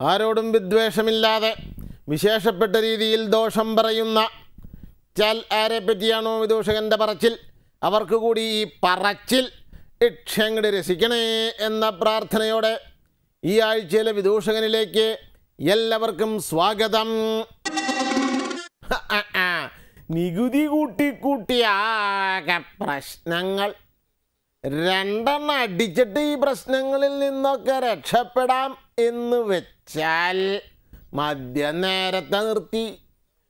ആരോടും വിദ്വേഷമില്ലാതെ വിശേഷപ്പെട്ട രീതിയിൽ ദോഷം പറയുന്ന ചാൽ ആരെ പറ്റിയാണോ വിദൂഷകന്റെ പറച്ചിൽ? അവർക്ക് കൂടി ഈ പറച്ചിൽ ഇക്ഷങ്ങട് രസിക്കണേ എന്ന പ്രാർത്ഥനയോടെ ഈ ആഴ്ചയിലെ വിദൂഷകനിലേക്ക് എല്ലാവർക്കും സ്വാഗതം. നികുതി കൂട്ടി കൂട്ടിയാകെ പ്രശ്നങ്ങൾ. രണ്ടെണ്ണം അടിച്ചിട്ട് ഈ പ്രശ്നങ്ങളിൽ നിന്നൊക്കെ രക്ഷപ്പെടാം. എന്ന് വെച്ചാൽ മദ്യം നേരത്തെ നിർത്തി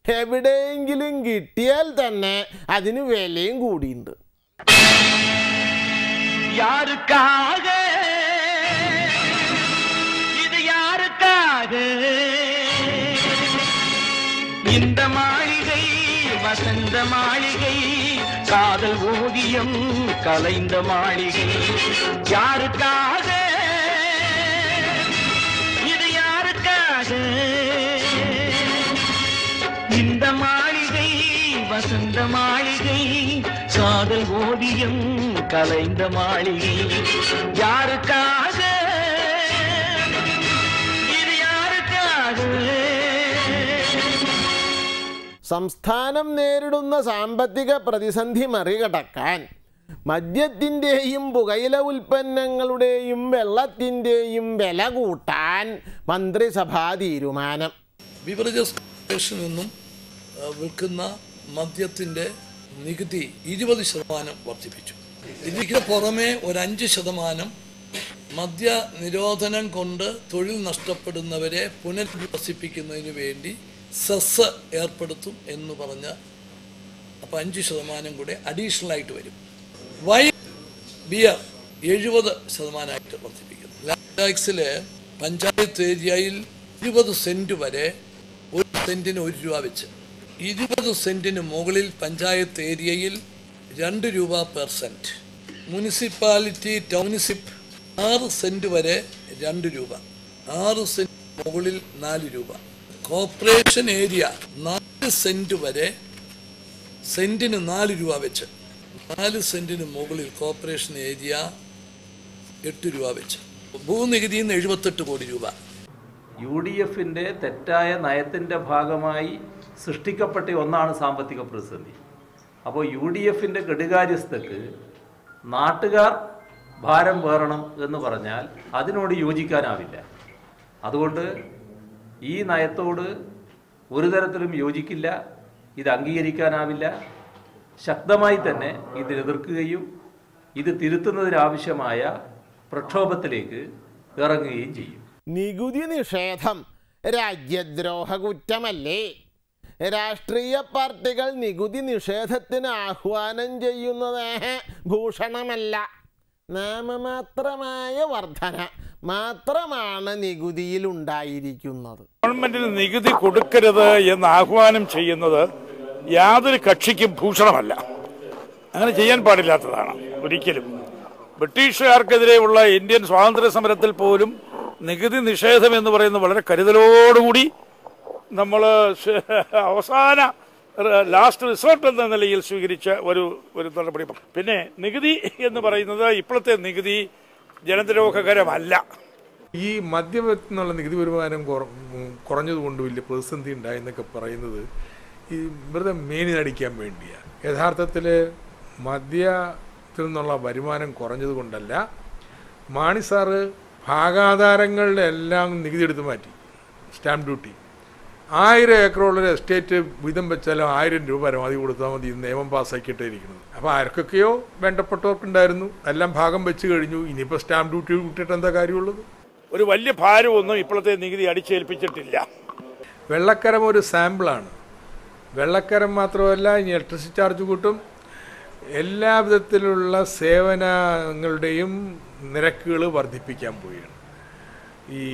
എവിടെയെങ്കിലും കിട്ടിയാൽ തന്നെ അതിന് വിലയും കൂടിയുണ്ട് யாருக்காக இது யாருக்காக இந்த மாளிகை வசந்த மாளிகை காதல் ஓவியம் கலைந்த மாளிகை யாருக்காக யாருக்காக இந்த மாளிகை வசந்த மாளிகை காதல் ஓவியம் கலைந்த மாளிகை யாருக்காக இது யாருக்காக സംസ്ഥാനം നേരിടുന്ന സാമ്പത്തിക പ്രതിസന്ധി മറികടക്കാൻ മദ്യത്തിന്റെയും പുകയില ഉൽപ്പന്നങ്ങളുടെയും വെള്ളത്തിന്റെയും വില കൂട്ടാൻ മന്ത്രിസഭാ തീരുമാനം. ബിവറേജസ് നിന്നും വിൽക്കുന്ന മദ്യത്തിന്റെ നികുതി ഇരുപത് ശതമാനം വർദ്ധിപ്പിച്ചു. ഇതിന് പുറമെ ഒരു അഞ്ച് ശതമാനം മദ്യ നിരോധനം കൊണ്ട് തൊഴിൽ നഷ്ടപ്പെടുന്നവരെ പുനരധിവസിപ്പിക്കുന്നതിന് വേണ്ടി സെസ് ഏർപ്പെടുത്തും എന്ന് പറഞ്ഞ അപ്പോൾ അഞ്ച് ശതമാനം കൂടെ അഡീഷണൽ ആയിട്ട് വരും. വൈൻ ബിയർ എഴുപത് ശതമാനമായിട്ട് വർദ്ധിപ്പിക്കുന്നു. ലാൻഡ് പഞ്ചായത്ത് ഏരിയയിൽ ഇരുപത് സെന്റ് വരെ ഒരു സെന്റിന് ഒരു രൂപ വെച്ച്. ഇരുപത് സെന്റിന് മുകളിൽ പഞ്ചായത്ത് ഏരിയയിൽ രണ്ട് രൂപ പെർ സെന്റ് മുനിസിപ്പാലിറ്റി ടൗൺഷിപ്പ് ആറ് സെന്റ് വരെ രണ്ട് രൂപ. ആറ് സെന്റ് മുകളിൽ നാല് രൂപ. കോർപ്പറേഷൻ ഏരിയ നാല് സെന്റ് വരെ സെന്റിന് നാല് രൂപ വെച്ച്. നാല് സെന്റിന് മുകളിൽ കോർപ്പറേഷൻ ഏരിയ എട്ട് രൂപ വെച്ച്. നിന്ന് എഴുപത്തെട്ട് കോടി രൂപ. യു ഡി എഫിന്റെ തെറ്റായ നയത്തിന്റെ ഭാഗമായി സൃഷ്ടിക്കപ്പെട്ട ഒന്നാണ് സാമ്പത്തിക പ്രതിസന്ധി. അപ്പോൾ യു ഡി എഫിന്റെ കെടുകാര്യസ്ഥക്ക് നാട്ടുകാർ ഭാരം പേറണം എന്ന് പറഞ്ഞാൽ അതിനോട് യോജിക്കാനാവില്ല. അതുകൊണ്ട് ഈ നയത്തോട് ഒരു തരത്തിലും യോജിക്കില്ല ഇത് അംഗീകരിക്കാനാവില്ല. ശക്തമായി തന്നെ ഇത് എതിർക്കുകയും ഇത് തിരുത്തുന്നതിനാവശ്യമായ പ്രക്ഷോഭത്തിലേക്ക് ഇറങ്ങുകയും ചെയ്യും. നികുതി നിഷേധം. രാജ്യദ്രോഹ കുറ്റമല്ലേ രാഷ്ട്രീയ പാർട്ടികൾ നികുതി നിഷേധത്തിന് ആഹ്വാനം ചെയ്യുന്നത് ഭൂഷണമല്ല. നാമമാത്രമായ വർധന മാത്രമാണ് നികുതിയിൽ ഉണ്ടായിരിക്കുന്നത് ഗവൺമെന്റിന് നികുതി കൊടുക്കരുത് എന്ന് ആഹ്വാനം ചെയ്യുന്നത് യാതൊരു കക്ഷിക്കും ഭൂഷണമല്ല. അങ്ങനെ ചെയ്യാൻ പാടില്ലാത്തതാണ് ഒരിക്കലും. ബ്രിട്ടീഷുകാർക്കെതിരെയുള്ള ഇന്ത്യൻ സ്വാതന്ത്ര്യ സമരത്തിൽ പോലും നികുതി നിഷേധം എന്ന് പറയുന്നത് വളരെ കരുതലോടുകൂടി നമ്മൾ അവസാന ലാസ്റ്റ് റിസോർട്ട് എന്ന നിലയിൽ സ്വീകരിച്ച ഒരു ഒരു നടപടി. പിന്നെ നികുതി എന്ന് പറയുന്നത് ഇപ്പോഴത്തെ നികുതി ജനദ്രോഹകരമല്ല. ഈ മദ്യപത്തിനുള്ള നികുതി വരുമാനം കുറഞ്ഞതുകൊണ്ട് വലിയ പ്രതിസന്ധി ഉണ്ടായെന്നൊക്കെ പറയുന്നത് ഈ വെറുതെ മേനി നടിക്കാൻ വേണ്ടിയാണ് യഥാർത്ഥത്തിൽ മദ്യത്തിൽ നിന്നുള്ള വരുമാനം കുറഞ്ഞത് കൊണ്ടല്ല മാണി സാറ് ഭാഗാധാരങ്ങളുടെ എല്ലാം നികുതി എടുത്ത് മാറ്റി സ്റ്റാമ്പ് ഡ്യൂട്ടി. ആയിരം ഏക്കറുള്ള ഒരു എസ്റ്റേറ്റ് വീതം വെച്ചാലും ആയിരം രൂപ പരമാവധി കൊടുത്താൽ മതി നിയമം പാസ്സാക്കിയിട്ടേ ഇരിക്കുന്നത്. അപ്പോൾ ആർക്കൊക്കെയോ വേണ്ടപ്പെട്ടവർക്കുണ്ടായിരുന്നു എല്ലാം ഭാഗം വെച്ച് കഴിഞ്ഞു ഇനിയിപ്പോൾ സ്റ്റാമ്പ് ഡ്യൂട്ടി കിട്ടിയിട്ട് എന്താ കാര്യമുള്ളത്? ഒരു വലിയ ഭാരമൊന്നും ഇപ്പോഴത്തെ നികുതി അടിച്ചേൽപ്പിച്ചിട്ടില്ല. വെള്ളക്കരം ഒരു സാമ്പിളാണ്. വെള്ളക്കരം മാത്രമല്ല ഇനി ഇലക്ട്രിസിറ്റി ചാർജ് കൂട്ടും. എല്ലാ വിധത്തിലുള്ള സേവനങ്ങളുടെയും നിരക്കുകൾ വർദ്ധിപ്പിക്കാൻ പോവുകയാണ്. ഈ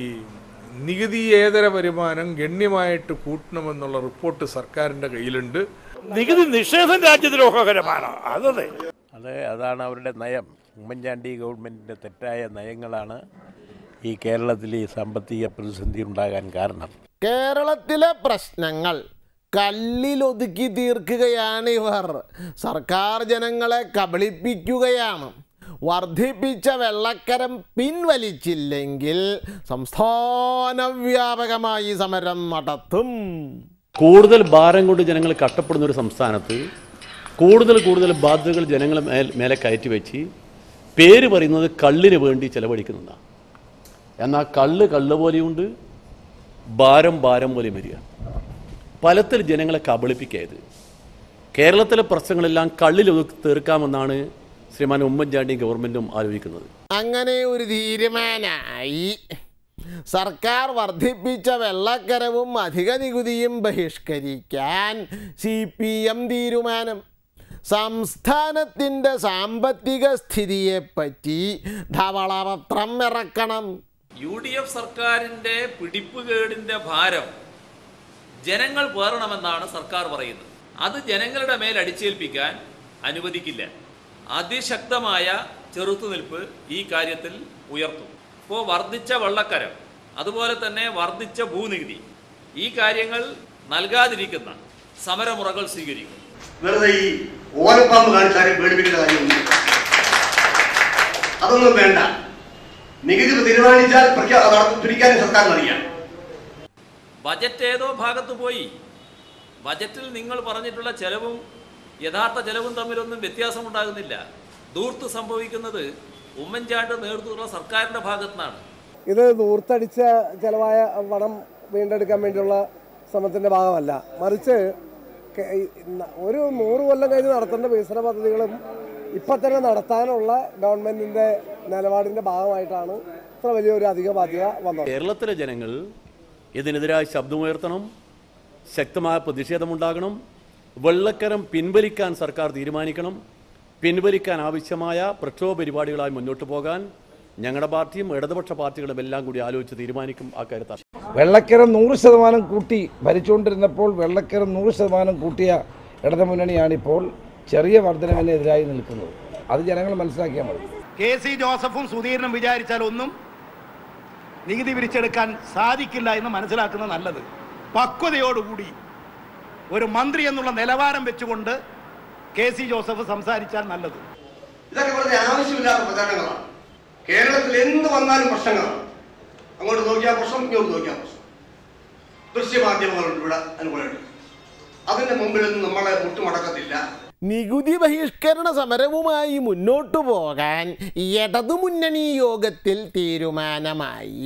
നികുതിയേതര വരുമാനം ഗണ്യമായിട്ട് കൂട്ടണമെന്നുള്ള റിപ്പോർട്ട് സർക്കാരിന്റെ കയ്യിലുണ്ട്. നികുതി നിഷേധം രാജ്യദ്രോഹകരമാണ്. അതതെ അതെ. അതാണ് അവരുടെ നയം. ഉമ്മൻചാണ്ടി ഗവൺമെന്റിന്റെ തെറ്റായ നയങ്ങളാണ് ഈ കേരളത്തിൽ ഈ സാമ്പത്തിക പ്രതിസന്ധി ഉണ്ടാകാൻ കാരണം. കേരളത്തിലെ പ്രശ്നങ്ങൾ കല്ലിലൊതുക്കി തീർക്കുകയാണ് ഇവർ. സർക്കാർ ജനങ്ങളെ കബളിപ്പിക്കുകയാണ്. വർദ്ധിപ്പിച്ച വെള്ളക്കരം പിൻവലിച്ചില്ലെങ്കിൽ സംസ്ഥാന വ്യാപകമായി സമരം നടത്തും. കൂടുതൽ ഭാരം കൊണ്ട് ജനങ്ങൾ കഷ്ടപ്പെടുന്ന ഒരു സംസ്ഥാനത്ത് കൂടുതൽ കൂടുതൽ ബാധ്യതകൾ ജനങ്ങൾ മേൽ മേലെ കയറ്റി വെച്ച് പേര് പറയുന്നത് കള്ളിന് വേണ്ടി ചെലവഴിക്കുന്നതാണ് എന്നാൽ കള്ള് കള്ള് പോലെയുണ്ട് ഭാരം ഭാരം പോലെയും വരിക. ഫലത്തിൽ ജനങ്ങളെ കബളിപ്പിക്കരുത്. കേരളത്തിലെ പ്രശ്നങ്ങളെല്ലാം കള്ളിൽ തീർക്കാമെന്നാണ് ശ്രീമാൻ ഉമ്മൻചാണ്ടി ഗവൺമെന്റും ആലോചിക്കുന്നത്. അങ്ങനെ ഒരു തീരുമാനമായി സർക്കാർ വർദ്ധിപ്പിച്ച വെള്ളക്കരവും അധിക നികുതിയും ബഹിഷ്കരിക്കാൻ സി പി എം തീരുമാനം. സംസ്ഥാനത്തിന്റെ സാമ്പത്തിക സ്ഥിതിയെപ്പറ്റി ധവളപത്രം ഇറക്കണം. യു ഡി എഫ് സർക്കാരിന്റെ പിടിപ്പുകേടിന്റെ ഭാരം ജനങ്ങൾ പേറണമെന്നാണ് സർക്കാർ പറയുന്നത്. അത് ജനങ്ങളുടെ മേൽ അടിച്ചേൽപ്പിക്കാൻ അനുവദിക്കില്ല. അതിശക്തമായ ചെറുത്തുനിൽപ്പ് ഈ കാര്യത്തിൽ ഉയർത്തും. ഇപ്പോൾ വർദ്ധിച്ച വെള്ളക്കരം അതുപോലെ തന്നെ വർദ്ധിച്ച ഭൂനികുതി ഈ കാര്യങ്ങൾ നൽകാതിരിക്കുന്ന സമരമുറകൾ സ്വീകരിക്കും. വെറുതെ ഈ ഓലപ്പാമ്പ് കാണിച്ചാലും പേടിപ്പിക്കേണ്ട കാര്യമൊന്നും അതൊന്നും വേണ്ട. നികുതി തീരുമാനിച്ചാൽ പിടിക്കാനും സർക്കാരിന് അറിയാം. ബജറ്റ് ഏതോ ഭാഗത്ത് പോയി. ബജറ്റിൽ നിങ്ങൾ പറഞ്ഞിട്ടുള്ള ചെലവും യഥാർത്ഥ ചെലവും തമ്മിലൊന്നും വ്യത്യാസമുണ്ടാകുന്നില്ല. ദൂർത്ത് സംഭവിക്കുന്നത് ഉമ്മൻചാണ്ടി നേതൃത്വത്തിലുള്ള സർക്കാരിന്റെ ഭാഗത്തുനിന്നാണ്. ഇത് ദൂർത്തടിച്ച ചെലവായ പണം വീണ്ടെടുക്കാൻ വേണ്ടിയുള്ള ശ്രമത്തിന്റെ ഭാഗമല്ല. മറിച്ച് ഒരു നൂറ് കൊല്ലം കഴിഞ്ഞ് നടത്തേണ്ട വികസന പദ്ധതികളും ഇപ്പം തന്നെ നടത്താനുള്ള ഗവൺമെന്റിന്റെ നിലപാടിന്റെ ഭാഗമായിട്ടാണ് ഇത്ര വലിയൊരു അധിക ബാധ്യത വന്നത്. കേരളത്തിലെ ജനങ്ങൾ ഇതിനെതിരായി ശബ്ദമുയർത്തണം ശക്തമായ പ്രതിഷേധമുണ്ടാകണം വെള്ളക്കരം പിൻവലിക്കാൻ സർക്കാർ തീരുമാനിക്കണം പിൻവലിക്കാൻ ആവശ്യമായ പ്രക്ഷോഭ പരിപാടികളായി മുന്നോട്ട് പോകാൻ ഞങ്ങളുടെ പാർട്ടിയും ഇടതുപക്ഷ പാർട്ടികളും എല്ലാം കൂടി ആലോചിച്ച് തീരുമാനിക്കും ആ കാര്യത്തിൽ. വെള്ളക്കരം നൂറ് ശതമാനം കൂട്ടി ഭരിച്ചുകൊണ്ടിരുന്നപ്പോൾ വെള്ളക്കരം നൂറ് ശതമാനം കൂട്ടിയ ഇടതുമുന്നണിയാണിപ്പോൾ ചെറിയ വർധനവിനെതിരായി നിൽക്കുന്നത്. അത് ജനങ്ങൾ മനസ്സിലാക്കിയാൽ മതി. കെ സി ജോസഫും സുധീരനും വിചാരിച്ചാൽ ഒന്നും നികുതി പിരിച്ചെടുക്കാൻ സാധിക്കില്ല എന്ന് മനസ്സിലാക്കുന്നത് നല്ലത്. പക്വതയോടുകൂടി ഒരു മന്ത്രി എന്നുള്ള നിലവാരം വെച്ചുകൊണ്ട് കെ സി ജോസഫ് സംസാരിച്ചാൽ നല്ലത്. ഇതൊക്കെ വളരെ ആവശ്യമില്ലാത്ത പ്രചാരണങ്ങളാണ്. കേരളത്തിൽ എന്ത് വന്നാലും പ്രശ്നങ്ങളാണ്. അങ്ങോട്ട് നോക്കിയാൽ പ്രശ്നം ഇങ്ങോട്ട് നോക്കിയാൽ പ്രശ്നം. ദൃശ്യമാധ്യമങ്ങളുണ്ട് ഇവിടെ അനുകൂലമുണ്ട് അതിന്റെ മുമ്പിലൊന്നും നമ്മളെ മുട്ടുമടക്കത്തില്ല. നികുതി ബഹിഷ്കരണ സമരവുമായി മുന്നോട്ടു പോകാൻ ഇടതുമുന്നണി യോഗത്തിൽ തീരുമാനമായി.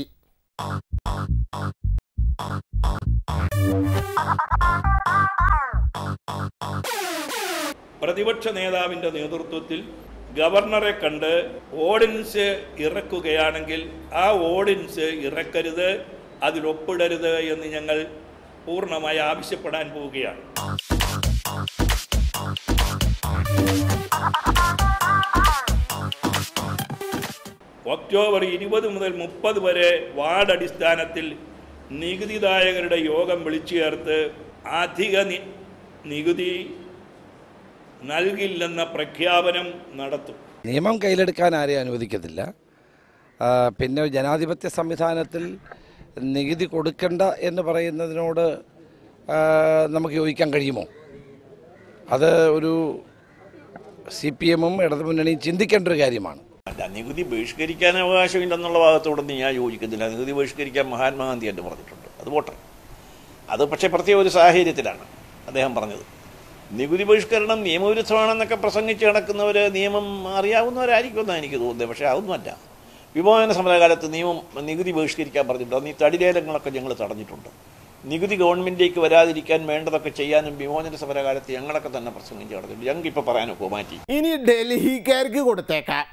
പ്രതിപക്ഷ നേതാവിന്റെ നേതൃത്വത്തിൽ ഗവർണറെ കണ്ട് ഓർഡിനൻസ് ഇറക്കുകയാണെങ്കിൽ ആ ഓർഡിനൻസ് ഇറക്കരുത് അതിലൊപ്പിടരുത് എന്ന് ഞങ്ങൾ പൂർണമായി ആവശ്യപ്പെടാൻ പോവുകയാണ്. ഒക്ടോബർ ഇരുപത് മുതൽ മുപ്പത് വരെ വാർഡ് അടിസ്ഥാനത്തിൽ നികുതിദായകരുടെ യോഗം വിളിച്ചു ചേർത്ത് അധിക നികുതി നൽകില്ലെന്ന പ്രഖ്യാപനം നടത്തും. നിയമം കയ്യിലെടുക്കാൻ ആരെയും അനുവദിക്കത്തില്ല. പിന്നെ ജനാധിപത്യ സംവിധാനത്തിൽ നികുതി കൊടുക്കണ്ട എന്ന് പറയുന്നതിനോട് നമുക്ക് യോജിക്കാൻ കഴിയുമോ? അത് ഒരു സി പി എമ്മും ഇടതുമുന്നണിയും ചിന്തിക്കേണ്ട ഒരു കാര്യമാണ്. അല്ല നികുതി ബഹിഷ്കരിക്കാൻ അവകാശമില്ലെന്നുള്ള ഭാഗത്തോടൊന്നും ഞാൻ യോജിക്കുന്നില്ല. നികുതി ബഹിഷ്കരിക്കാൻ മഹാത്മാഗാന്ധി എന്ന് പറഞ്ഞിട്ടുണ്ട്. അത് പോട്ടെ. അത് പക്ഷേ പ്രത്യേക ഒരു സാഹചര്യത്തിലാണ് അദ്ദേഹം പറഞ്ഞത്. നികുതി ബഹിഷ്കരണം നിയമവിരുദ്ധമാണെന്നൊക്കെ പ്രസംഗിച്ച് കിടക്കുന്നവർ നിയമം അറിയാവുന്നവരായിരിക്കുമെന്നാണ് എനിക്ക് തോന്നുന്നത്. പക്ഷേ അതൊന്നുമല്ല. വിമോചന സമരകാലത്ത് നിയമം നികുതി ബഹിഷ്കരിക്കാൻ പറഞ്ഞിട്ടുണ്ട്. അന്ന് ഈ തടിലേലങ്ങളൊക്കെ ഞങ്ങൾ തടഞ്ഞിട്ടുണ്ട്. നികുതി ഗവൺമെന്റിലേക്ക് വരാതിരിക്കാൻ വേണ്ടതൊക്കെ ചെയ്യാനും വിമോചന സമരകാലത്ത് ഞങ്ങളൊക്കെ തന്നെ പ്രസംഗിച്ച് നടത്തില്ല ഞങ്ങൾക്ക് ഇപ്പോൾ പറയാനൊക്കെ മാറ്റി. ഇനി ഡൽഹിക്കാർക്ക് കൊടുത്തേക്കാം.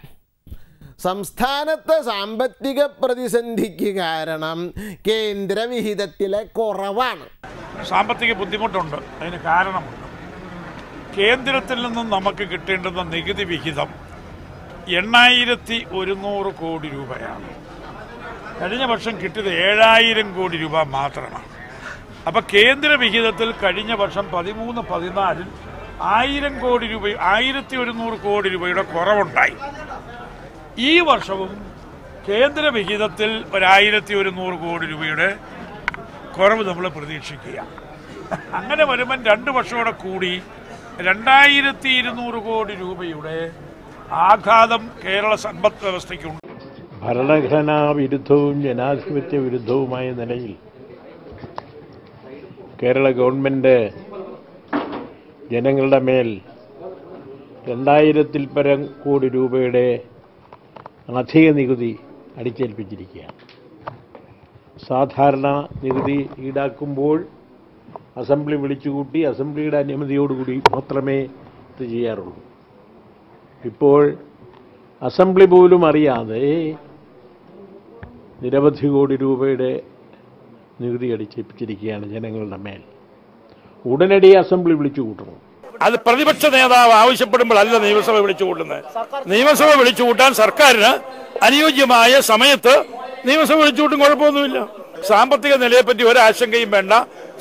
സംസ്ഥാനത്തെ സാമ്പത്തിക പ്രതിസന്ധിക്ക് കാരണം കേന്ദ്രവിഹിതത്തിലെ കുറവാണ്. സാമ്പത്തിക ബുദ്ധിമുട്ടുണ്ട് അതിന് കാരണമുണ്ട്. കേന്ദ്രത്തിൽ നിന്നും നമുക്ക് കിട്ടേണ്ടുന്ന നികുതി വിഹിതം എണ്ണായിരത്തി ഒരുന്നൂറ് കോടി രൂപയാണ്. കഴിഞ്ഞ വർഷം കിട്ടിയത് ഏഴായിരം കോടി രൂപ മാത്രമാണ്. അപ്പോൾ കേന്ദ്ര വിഹിതത്തിൽ കഴിഞ്ഞ വർഷം പതിമൂന്ന് പതിനാലിൽ ആയിരം കോടി രൂപ ആയിരത്തി ഒരുന്നൂറ് കോടി രൂപയുടെ കുറവുണ്ടായി. ഈ വർഷവും കേന്ദ്ര വിഹിതത്തിൽ ഒരായിരത്തി ഒരുന്നൂറ് കോടി രൂപയുടെ കുറവ് നമ്മൾ പ്രതീക്ഷിക്കുക. അങ്ങനെ വരുമ്പം രണ്ട് വർഷം കൂടി രണ്ടായിരത്തി ഇരുന്നൂറ് കോടി രൂപയുടെ ആഘാതം കേരള സമ്പദ് വ്യവസ്ഥയ്ക്കുണ്ട്. ഭരണഘടനാ വിരുദ്ധവും ജനാധിപത്യ വിരുദ്ധവുമായ നിലയിൽ കേരള ഗവൺമെന്റ് ജനങ്ങളുടെ മേൽ രണ്ടായിരത്തിൽ പരം കോടി രൂപയുടെ അധിക നികുതി അടിച്ചേൽപ്പിച്ചിരിക്കുകയാണ്. സാധാരണ നികുതി ഈടാക്കുമ്പോൾ അസംബ്ലി വിളിച്ചുകൂട്ടി അസംബ്ലിയുടെ അനുമതിയോടുകൂടി മാത്രമേ ഇത് ചെയ്യാറുള്ളൂ. ഇപ്പോൾ അസംബ്ലി പോലും അറിയാതെ നിരവധി കോടി രൂപയുടെ നികുതി അടിച്ചേപ്പിച്ചിരിക്കുകയാണ് ജനങ്ങളുടെ മേൽ. ഉടനടി അസംബ്ലി വിളിച്ചു കൂട്ടുന്നു അത് പ്രതിപക്ഷ നേതാവ് ആവശ്യപ്പെടുമ്പോൾ അല്ല നിയമസഭ വിളിച്ചു കൂട്ടുന്നത്. നിയമസഭ വിളിച്ചു കൂട്ടാൻ സർക്കാരിന് അനുയോജ്യമായ സമയത്ത് നിയമസഭ വിളിച്ചു കൂട്ടും കുഴപ്പമൊന്നുമില്ല. സാമ്പത്തിക നിലയെപ്പറ്റി ഒരാശങ്കയും വേണ്ട.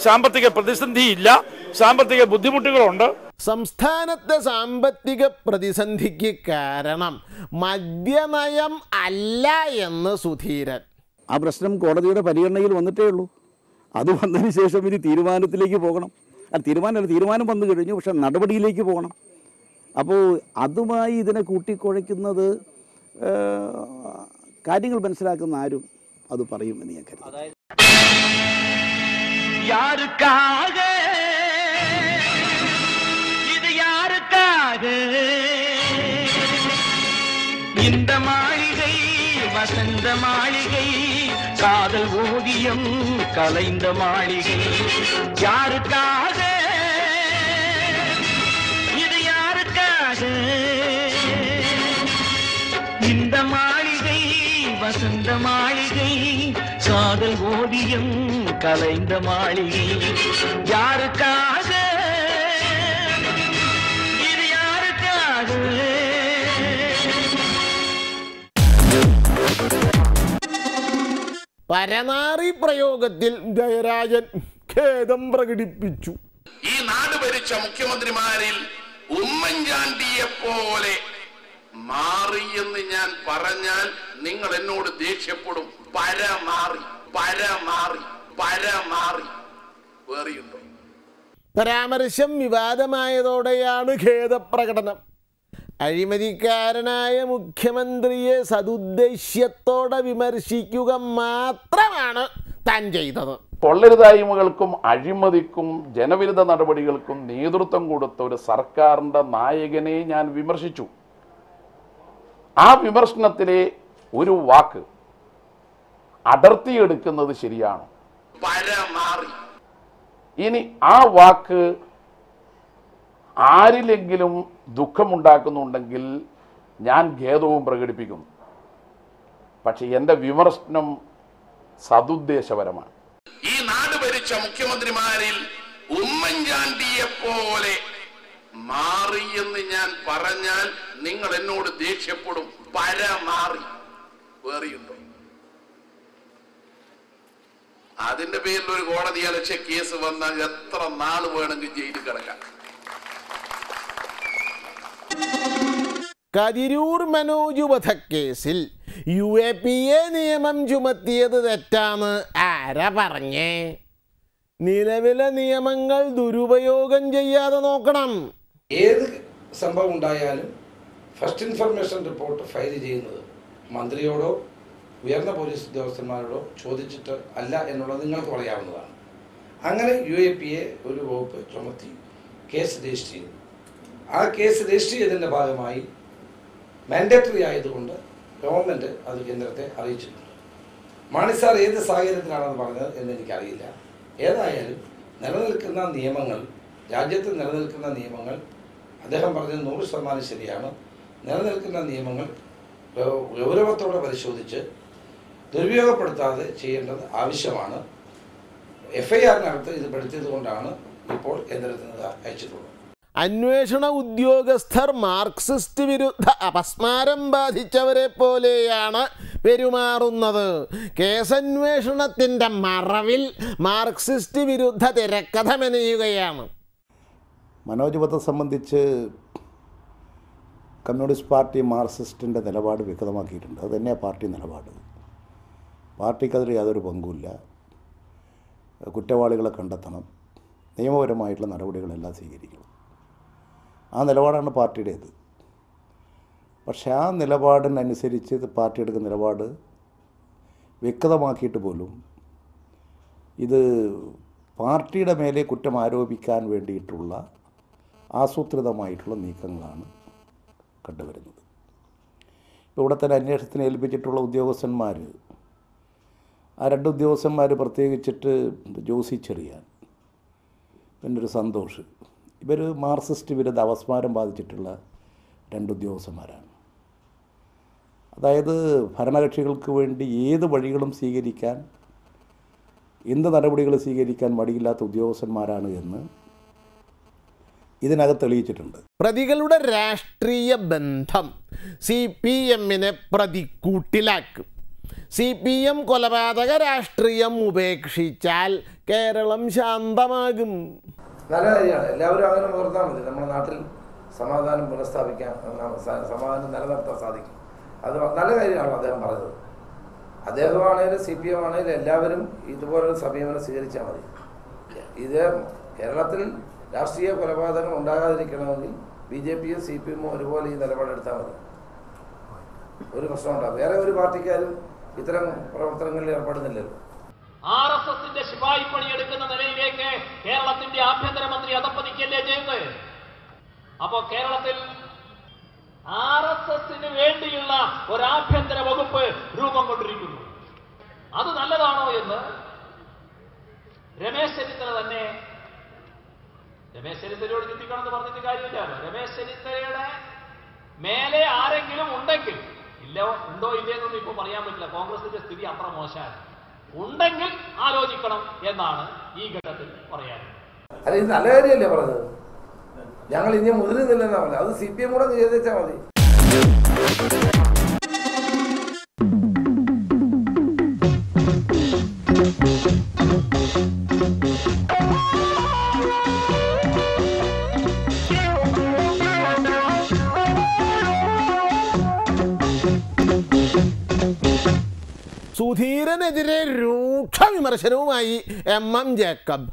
സാമ്പത്തിക പ്രതിസന്ധിയില്ല. സാമ്പത്തിക ബുദ്ധിമുട്ടുകളുണ്ട്. സംസ്ഥാനത്തെ സാമ്പത്തിക പ്രതിസന്ധിക്ക് കാരണം മദ്യനയം അല്ല എന്ന് സുധീരൻ. ആ പ്രശ്നം കോടതിയുടെ പരിഗണനയിൽ വന്നിട്ടേ ഉള്ളൂ അത് വന്നതിന് ശേഷം ഇനി തീരുമാനത്തിലേക്ക് പോകണം ആ തീരുമാനമല്ല തീരുമാനം വന്നു കഴിഞ്ഞു പക്ഷെ നടപടിയിലേക്ക് പോകണം അപ്പോൾ അതുമായി ഇതിനെ കൂട്ടിക്കുഴയ്ക്കുന്നത് ആ, കാര്യങ്ങൾ മനസ്സിലാക്കുന്ന ആരും അത് പറയുമെന്ന് ഞാൻ കരുതുന്നു யாருக்காக இது யாருக்காக இந்த மாளிகை வசந்த மாளிகை காதல் ஓவியம் கலைந்த மாளிகை. யாருக்காக? இது யாருக்காக? இந்த மாளிகை வசந்த மாளிகை காதல் ஓவியம் கலைந்த மாளிகை. யாருக்காக? പരനാറി പ്രയോഗത്തിൽ ജയരാജൻ ഖേദം പ്രകടിപ്പിച്ചു. ഈ നാട് ഭരിച്ച മുഖ്യമന്ത്രിമാരിൽ ഉമ്മൻചാണ്ടിയെ പോലെ മാറിയെന്ന് ഞാൻ പറഞ്ഞാൽ നിങ്ങൾ എന്നോട് ദേഷ്യപ്പെടും. പരമാറി പരമാറി പരമാറി. വേറെയുണ്ടോ? പരാമർശം വിവാദമായതോടെയാണ് ഖേദപ്രകടനം. അഴിമതിക്കാരനായ മുഖ്യമന്ത്രിയെ സതുദ്ദേശ്യത്തോടെ വിമർശിക്കുക മാത്രമാണ് താൻ ചെയ്തത്. കൊള്ളരുതായ്മകൾക്കും അഴിമതിക്കും ജനവിരുദ്ധ നടപടികൾക്കും നേതൃത്വം കൊടുത്ത ഒരു സർക്കാരിന്റെ നായകനെ ഞാൻ വിമർശിച്ചു. ആ വിമർശനത്തിലെ ഒരു വാക്ക് അടർത്തിയെടുക്കുന്നത് ശരിയാണോ? ഇനി ആ വാക്ക് ആരിലെങ്കിലും ദുഃഖമുണ്ടാക്കുന്നുണ്ടെങ്കിൽ ഞാൻ ഖേദവും പ്രകടിപ്പിക്കുന്നു. പക്ഷെ എന്റെ വിമർശനം സതുദ്ദേശപരമാണ്. ഈ നാട് ഭരിച്ച മുഖ്യമന്ത്രിമാരിൽ ഉമ്മൻചാണ്ടിയെ പോലെ മാറിയെന്ന് ഞാൻ പറഞ്ഞാൽ നിങ്ങൾ എന്നോട് ദേഷ്യപ്പെടും. പരമാറി വേറിയുണ്ടോ? അതിന്റെ പേരിൽ ഒരു കോടതി അലക്ഷ്യ കേസ് വന്നാൽ എത്ര നാൾ വേണമെങ്കിൽ ജയിലിൽ കിടക്കാം? കതിരൂർ മനോജ് വധക്കേസിൽ യു എ പി എ നിയമം ചുമത്തിയത് തെറ്റാന്ന് ആരാ പറഞ്ഞേ? നിലവിലെ നിയമങ്ങൾ ദുരുപയോഗം ചെയ്യാതെ നോക്കണം. ഏത് സംഭവം ഉണ്ടായാലും ഫസ്റ്റ് ഇൻഫർമേഷൻ റിപ്പോർട്ട് ഫയൽ ചെയ്യുന്നത് മന്ത്രിയോടോ ഉയർന്ന പോലീസ് ഉദ്യോഗസ്ഥന്മാരോടോ ചോദിച്ചിട്ട് അല്ല എന്നുള്ളത് നിങ്ങൾക്ക് പറയാവുന്നതാണ്. അങ്ങനെ യു എ പി എ ഒരു വകുപ്പ് ചുമത്തി കേസ് രജിസ്റ്റർ ചെയ്തു. ആ കേസ് രജിസ്റ്റർ ചെയ്തതിന്റെ ഭാഗമായി മാൻഡേറ്ററി ആയതുകൊണ്ട് ഗവൺമെന്റ് അത് കേന്ദ്രത്തെ അറിയിച്ചിട്ടുണ്ട്. മാണി സാർ ഏത് സാഹചര്യത്തിലാണെന്ന് പറഞ്ഞത് എന്ന് എനിക്കറിയില്ല. ഏതായാലും നിലനിൽക്കുന്ന നിയമങ്ങൾ രാജ്യത്ത് നിലനിൽക്കുന്ന നിയമങ്ങൾ അദ്ദേഹം പറഞ്ഞത് നൂറ് ശതമാനം ശരിയാണ്. നിലനിൽക്കുന്ന നിയമങ്ങൾ ഗൗരവത്തോടെ പരിശോധിച്ച് ദുരുപയോഗപ്പെടുത്താതെ ചെയ്യേണ്ടത് ആവശ്യമാണ്. എഫ് ഐ ആറിനകത്ത് ഇത് പെടുത്തിയത് കൊണ്ടാണ് ഇപ്പോൾ കേന്ദ്രത്തിന് അയച്ചിട്ടുള്ളത്. അന്വേഷണ ഉദ്യോഗസ്ഥർ മാർക്സിസ്റ്റ് വിരുദ്ധ അപസ്മാരം ബാധിച്ചവരെ പോലെയാണ് പെരുമാറുന്നത്. കേസന്വേഷണത്തിന്റെ മറവിൽ മാർക്സിസ്റ്റ് വിരുദ്ധ തിരക്കഥ മെനയുകയാണ്. മനോജ് സംബന്ധിച്ച് കമ്മ്യൂണിസ്റ്റ് പാർട്ടി മാർക്സിസ്റ്റിന്റെ നിലപാട് വ്യക്തമാക്കിയിട്ടുണ്ട്. അത് തന്നെയാണ് പാർട്ടി നിലപാട്. പാർട്ടിക്കതിൽ യാതൊരു പങ്കുമില്ല. കുറ്റവാളികളെ കണ്ടെത്തണം. നിയമപരമായിട്ടുള്ള നടപടികളെല്ലാം സ്വീകരിക്കണം. ആ നിലപാടാണ് പാർട്ടിയുടേത്. പക്ഷെ ആ നിലപാടിനനുസരിച്ച് പാർട്ടി എടുക്കുന്ന നിലപാട് വ്യക്തമാക്കിയിട്ട് പോലും ഇത് പാർട്ടിയുടെ മേലെ കുറ്റം ആരോപിക്കാൻ വേണ്ടിയിട്ടുള്ള ആസൂത്രിതമായിട്ടുള്ള നീക്കങ്ങളാണ് കണ്ടുവരുന്നത്. ഇവിടെ തന്നെ അന്വേഷണത്തിന് ഏൽപ്പിച്ചിട്ടുള്ള ഉദ്യോഗസ്ഥന്മാർ ആ രണ്ട് ഉദ്യോഗസ്ഥന്മാർ പ്രത്യേകിച്ചിട്ട് ജോസി ചെറിയാൻ സന്തോഷ് ഇവർ മാർക്സിസ്റ്റ് വിരുദ്ധ അവസ്മാരം ബാധിച്ചിട്ടുള്ള രണ്ട് ഉദ്യോഗസ്ഥന്മാരാണ്. അതായത് ഭരണകക്ഷികൾക്ക് വേണ്ടി ഏത് വഴികളും സ്വീകരിക്കാൻ എന്ത് നടപടികൾ സ്വീകരിക്കാൻ മടിയില്ലാത്ത ഉദ്യോഗസ്ഥന്മാരാണ് എന്ന് ഇതിനകത്ത് തെളിയിച്ചിട്ടുണ്ട്. പ്രതികളുടെ രാഷ്ട്രീയ ബന്ധം സി പി എമ്മിനെ പ്രതിക്കൂട്ടിലാക്കും. സി പി എം കൊലപാതക രാഷ്ട്രീയം ഉപേക്ഷിച്ചാൽ കേരളം ശാന്തമാകും. നല്ല കാര്യമാണ്. എല്ലാവരും അങ്ങനെ മുതിർന്നാൽ മതി. നമ്മുടെ നാട്ടിൽ സമാധാനം പുനഃസ്ഥാപിക്കാൻ സമാധാനം നിലനിർത്താൻ സാധിക്കും. അത് നല്ല കാര്യമാണ് അദ്ദേഹം പറഞ്ഞത്. അദ്ദേഹമാണേലും സി പി എം ആണേലും എല്ലാവരും ഇതുപോലൊരു സമീപനം സ്വീകരിച്ചാൽ മതി. ഇത് കേരളത്തിൽ രാഷ്ട്രീയ കൊലപാതകം ഉണ്ടാകാതിരിക്കണമെങ്കിൽ ബി ജെ പിയും സി പി എമ്മും ഒരുപോലെ ഈ നിലപാടെടുത്താൽ മതി. ഒരു പ്രശ്നമുണ്ടാകും വേറെ ഒരു പാർട്ടിക്കാരും ഇത്തരം പ്രവർത്തനങ്ങളിൽ ഏർപ്പെടുന്നില്ലല്ലോ. ആർ എസ് എസിന്റെ ശിപായി പണിയെടുക്കുന്ന നിലയിലേക്ക് കേരളത്തിന്റെ ആഭ്യന്തരമന്ത്രി അതപ്പതിക്കല്ലേ ചെയ്യുന്നത്? അപ്പോ കേരളത്തിൽ ആർ എസ് എസിന് വേണ്ടിയുള്ള ഒരു ആഭ്യന്തര വകുപ്പ് രൂപം കൊണ്ടിരിക്കുന്നു. അത് നല്ലതാണോ എന്ന് രമേശ് ചെന്നിത്തല തന്നെ രമേശ് ചരിത്രയോട് ചിന്തിക്കണമെന്ന് പറഞ്ഞിട്ട് കാര്യമില്ല. രമേശ് ചെന്നിത്തലയുടെ മേലെ ആരെങ്കിലും ഉണ്ടെങ്കിൽ ഇല്ല ഉണ്ടോ ഇല്ലയെന്നൊന്നും ഇപ്പൊ പറയാൻ പറ്റില്ല. കോൺഗ്രസിന്റെ സ്ഥിതി അത്ര മോശമാണ് ഉണ്ടെങ്കിൽ ആലോചിക്കണം എന്നാണ് ഈ ഘട്ടത്തിൽ പറയാൻ അല്ല ഇത് നല്ല കാര്യമല്ലേ പറഞ്ഞത്? ഞങ്ങൾ ഇനി മുതിരുന്നില്ലെന്നാ പറഞ്ഞത്. അത് സി പി എം കൂടെ ചെയ്തേച്ചാൽ മതി. സുധീരനെതിരെ രൂക്ഷ വിമർശനവുമായി എം എം ജേക്കബ്.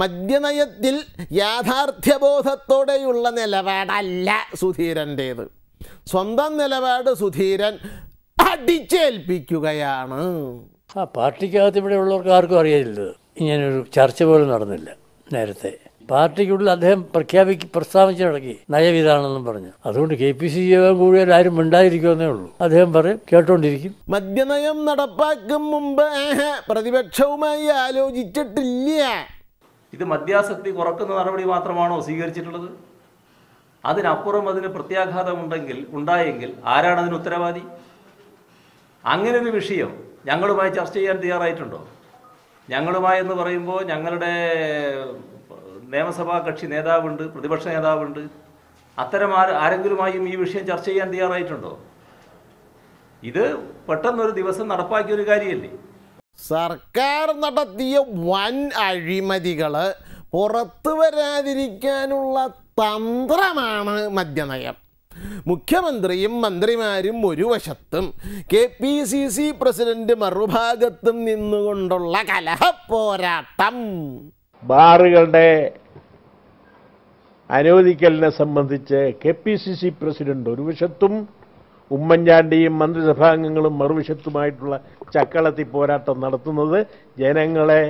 മദ്യനയത്തിൽ യാഥാർത്ഥ്യബോധത്തോടെയുള്ള നിലപാടല്ല സുധീരന്റേത്. സ്വന്തം നിലപാട് സുധീരൻ അടിച്ചേൽപ്പിക്കുകയാണ്. ആ പാർട്ടിക്കകത്ത് ഇവിടെ ഉള്ളവർക്ക് ആർക്കും അറിയില്ല ഇങ്ങനൊരു ചർച്ച പോലും നടന്നില്ല നേരത്തെ. പാർട്ടിക്കുള്ളിൽ അദ്ദേഹം പ്രഖ്യാപിക്ക് പ്രസ്താവിച്ച് തുടങ്ങി. നയം ഇതാണെന്നും പറഞ്ഞു. അതുകൊണ്ട് കെ പി സി യോഗം കൂടിയാൽ ആരും മിണ്ടാതിരിക്കുമെന്നേ ഉള്ളൂ. അദ്ദേഹം പറയും കേട്ടോണ്ടിരിക്കും. മദ്യനയം നടപ്പാക്കും മുമ്പ് പ്രതിപക്ഷവുമായി ആലോചിച്ചിട്ടില്ല. ഇത് മദ്യാസക്തി കുറക്കുന്ന നടപടി മാത്രമാണോ സ്വീകരിച്ചിട്ടുള്ളത്? അതിനപ്പുറം അതിന് പ്രത്യാഘാതമുണ്ടെങ്കിൽ ഉണ്ടായെങ്കിൽ ആരാണ് അതിന് ഉത്തരവാദി? അങ്ങനെ ഒരു വിഷയം ഞങ്ങളുമായി ചർച്ച ചെയ്യാൻ തയ്യാറായിട്ടുണ്ടോ? ഞങ്ങളുമായി എന്ന് പറയുമ്പോൾ ഞങ്ങളുടെ നിയമസഭാ കക്ഷി നേതാവുണ്ട് പ്രതിപക്ഷ നേതാവുണ്ട്. അത്തരം ആര് ആരെങ്കിലുമായും ഈ വിഷയം ചർച്ച ചെയ്യാൻ തയ്യാറായിട്ടുണ്ടോ? ഇത് പെട്ടെന്നൊരു ദിവസം നടപ്പാക്കിയ ഒരു കാര്യമല്ലേ? സർക്കാർ നടത്തിയ വൻ അഴിമതികൾ പുറത്തു വരാതിരിക്കാനുള്ള തന്ത്രമാണ് മദ്യനയം. മുഖ്യമന്ത്രിയും മന്ത്രിമാരും ഒരു വശത്തും K P C C president മറുഭാഗത്തും നിന്നുകൊണ്ടുള്ള കലഹപ്പോരാട്ടം ബാറുകളുടെ അനുവദിക്കലിനെ സംബന്ധിച്ച് K P C C president ഒരു വശത്തും ഉമ്മൻചാണ്ടിയും മന്ത്രിസഭാംഗങ്ങളും മറുവശത്തുമായിട്ടുള്ള ചക്കളത്തി പോരാട്ടം നടത്തുന്നത് ജനങ്ങളെ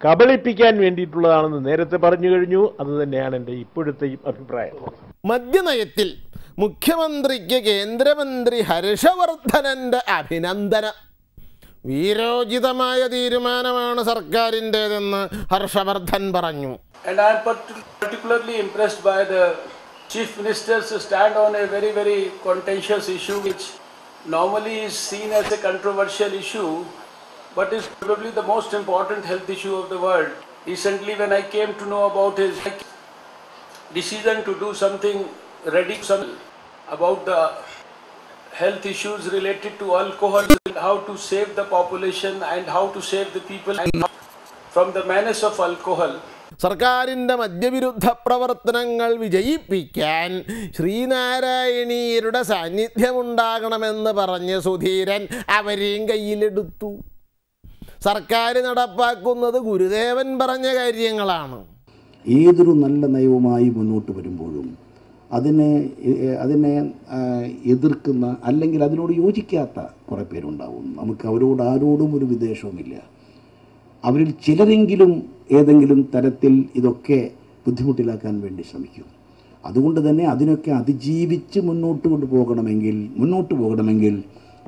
കബളിപ്പിക്കാൻ വേണ്ടിയിട്ടുള്ളതാണെന്ന് നേരത്തെ പറഞ്ഞു കഴിഞ്ഞു. അത് തന്നെയാണ് എന്റെ ഇപ്പോഴത്തെയും അഭിപ്രായം. മദ്യനയത്തിൽ മുഖ്യമന്ത്രിക്ക് കേന്ദ്രമന്ത്രി ഹർഷവർദ്ധനന്റെ അഭിനന്ദനം. വീരോചിതമായ തീരുമാനമാണ് സർക്കാരിന്റെതെന്ന് ഹർഷവർദ്ധൻ പറഞ്ഞു Chief Minister's stand on a very, very contentious issue which normally is seen as a controversial issue but is probably the most important health issue of the world. Recently, when I came to know about his decision to do something radical about the health issues related to alcohol how to save the population and how to save the people from the menace of alcohol. സർക്കാരിന്റെ മദ്യവിരുദ്ധ പ്രവർത്തനങ്ങൾ വിജയിപ്പിക്കാൻ ശ്രീനാരായണീയരുടെ സാന്നിധ്യമുണ്ടാകണമെന്ന് പറഞ്ഞ് സുധീരൻ അവരെയും കയ്യിലെടുത്തു സർക്കാർ നടപ്പാക്കുന്നത് ഗുരുദേവൻ പറഞ്ഞ കാര്യങ്ങളാണ് ഏതൊരു നല്ല നയവുമായി മുന്നോട്ട് വരുമ്പോഴും അതിനെ അതിനെ എതിർക്കുന്ന അല്ലെങ്കിൽ അതിനോട് യോജിക്കാത്ത കുറേ പേരുണ്ടാവും. നമുക്ക് അവരോട് ആരോടും ഒരു വിദ്വേഷവുമില്ല. അവരിൽ ചിലരെങ്കിലും ഏതെങ്കിലും തരത്തിൽ ഇതൊക്കെ ബുദ്ധിമുട്ടിലാക്കാൻ വേണ്ടി ശ്രമിക്കും. അതുകൊണ്ട് തന്നെ അതിനൊക്കെ അതിജീവിച്ച് മുന്നോട്ട് കൊണ്ടുപോകണമെങ്കിൽ മുന്നോട്ട് പോകണമെങ്കിൽ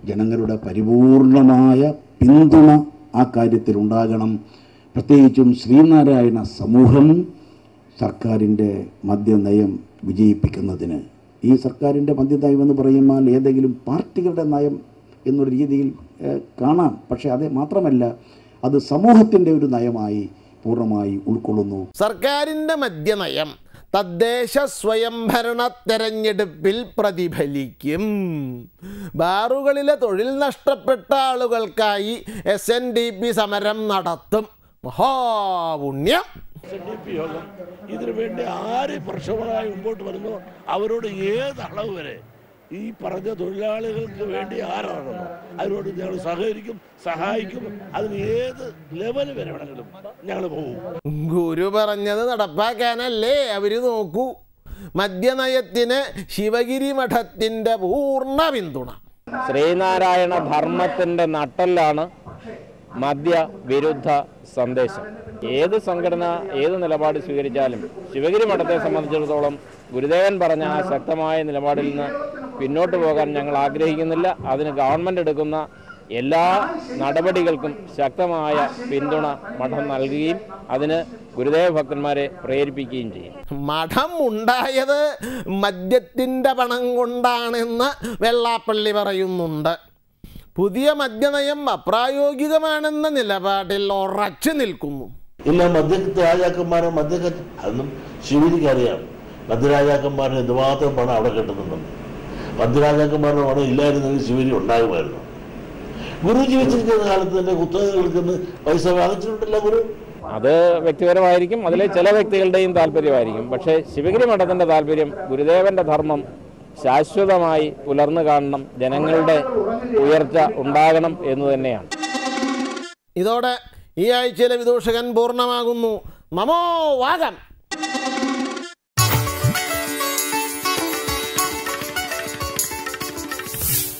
ജനങ്ങളുടെ പരിപൂർണമായ പിന്തുണ ആ കാര്യത്തിൽ ഉണ്ടാകണം പ്രത്യേകിച്ചും ശ്രീനാരായണ സമൂഹം സർക്കാരിന്റെ മദ്യനയം വിജയിപ്പിക്കുന്നതിന്. ഈ സർക്കാരിന്റെ മദ്യനയം എന്ന് പറയുമ്പോൾ ഏതെങ്കിലും പാർട്ടികളുടെ നയം എന്നൊരു രീതിയിൽ കാണാം. പക്ഷേ അത് മാത്രമല്ല അത് സമൂഹത്തിന്റെ ഒരു നയമായി പൂർണമായി ഉൾക്കൊള്ളുന്നു. സർക്കാരിന്റെ മദ്യനയം തദ്ദേശ സ്വയംഭരണ തെരഞ്ഞെടുപ്പിൽ പ്രതിഫലിക്കും. ബാറുകളിലെ തൊഴിൽ നഷ്ടപ്പെട്ട ആളുകൾക്കായി എസ് എൻ ഡി പി സമരം നടത്തും. മഹാപുണ്യം. ഇതിനു വേണ്ടി ആര് പ്രക്ഷോഭമായി മുമ്പോട്ട് വരുന്നു അവരോട് ഏത് അളവ് വരെ ഈ പറഞ്ഞ തൊഴിലാളികൾക്ക് വേണ്ടി ആരാണോ അവരോട് ഞങ്ങൾ സഹകരിക്കും സഹായിക്കും അതിന് ഏത് ലെവൽ വരെ വേണമെങ്കിലും ഞങ്ങൾ പോകും. ഗുരു പറഞ്ഞത് നടപ്പാക്കാനല്ലേ അവർ നോക്കൂ. മദ്യനയത്തിന് ശിവഗിരി മഠത്തിന്റെ പൂർണ പിന്തുണ. ശ്രീനാരായണ ധർമ്മത്തിന്റെ നട്ടല്ലാണ് മദ്യ വിരുദ്ധ സന്ദേശം. ഏത് സംഘടന ഏത് നിലപാട് സ്വീകരിച്ചാലും ശിവഗിരി മഠത്തെ സംബന്ധിച്ചിടത്തോളം ഗുരുദേവൻ പറഞ്ഞ ആ ശക്തമായ നിലപാടിൽ നിന്ന് പിന്നോട്ട് പോകാൻ ഞങ്ങൾ ആഗ്രഹിക്കുന്നില്ല. അതിന് ഗവൺമെന്റ് എടുക്കുന്ന എല്ലാ നടപടികൾക്കും ശക്തമായ പിന്തുണ മഠം നൽകുകയും അതിന് ഗുരുദേവ ഭക്തന്മാരെ പ്രേരിപ്പിക്കുകയും ചെയ്യും. മഠം ഉണ്ടായത് മദ്യത്തിന്റെ പണം കൊണ്ടാണെന്ന് വെള്ളാപ്പള്ളി പറയുന്നുണ്ട്. പുതിയ മദ്യനയം അപ്രായോഗികമാണെന്ന നിലപാടിൽ ഉറച്ചു നിൽക്കുന്നു. ഇല്ല മദ്യ രാജാക്കന്മാരെ മദ്യ അതൊന്നും ശിവജിക്ക് അറിയാം മദ്യരാജാക്കന്മാരുടെ എന്തുമാത്രം പണം അവിടെ കിട്ടുന്നുണ്ടെന്ന്. മദ്യരാജാക്കന്മാരുടെ പണം ഇല്ലായിരുന്നെങ്കിൽ ശിവരി ഉണ്ടാകുമായിരുന്നു. ഗുരു ജീവിച്ചിരിക്കുന്ന കാലത്ത് തന്നെ കുത്തകകൾക്ക് പൈസ വാങ്ങിച്ചിട്ടുണ്ടല്ല ഗുരു. അത് വ്യക്തിപരമായിരിക്കും. അതിലെ ചില വ്യക്തികളുടെയും താല്പര്യമായിരിക്കും. പക്ഷേ ശിവഗിരി മഠത്തിന്റെ താല്പര്യം ഗുരുദേവന്റെ ധർമ്മം ശാശ്വതമായി പുലർന്നു കാണണം. ജനങ്ങളുടെ ഉയർച്ച ഉണ്ടാകണം എന്ന് തന്നെയാണ്. ഇതോടെ ഈ ആഴ്ചയിലെ വിദൂഷകൻ പൂർണമാകുന്നു. നമോ വാഗം.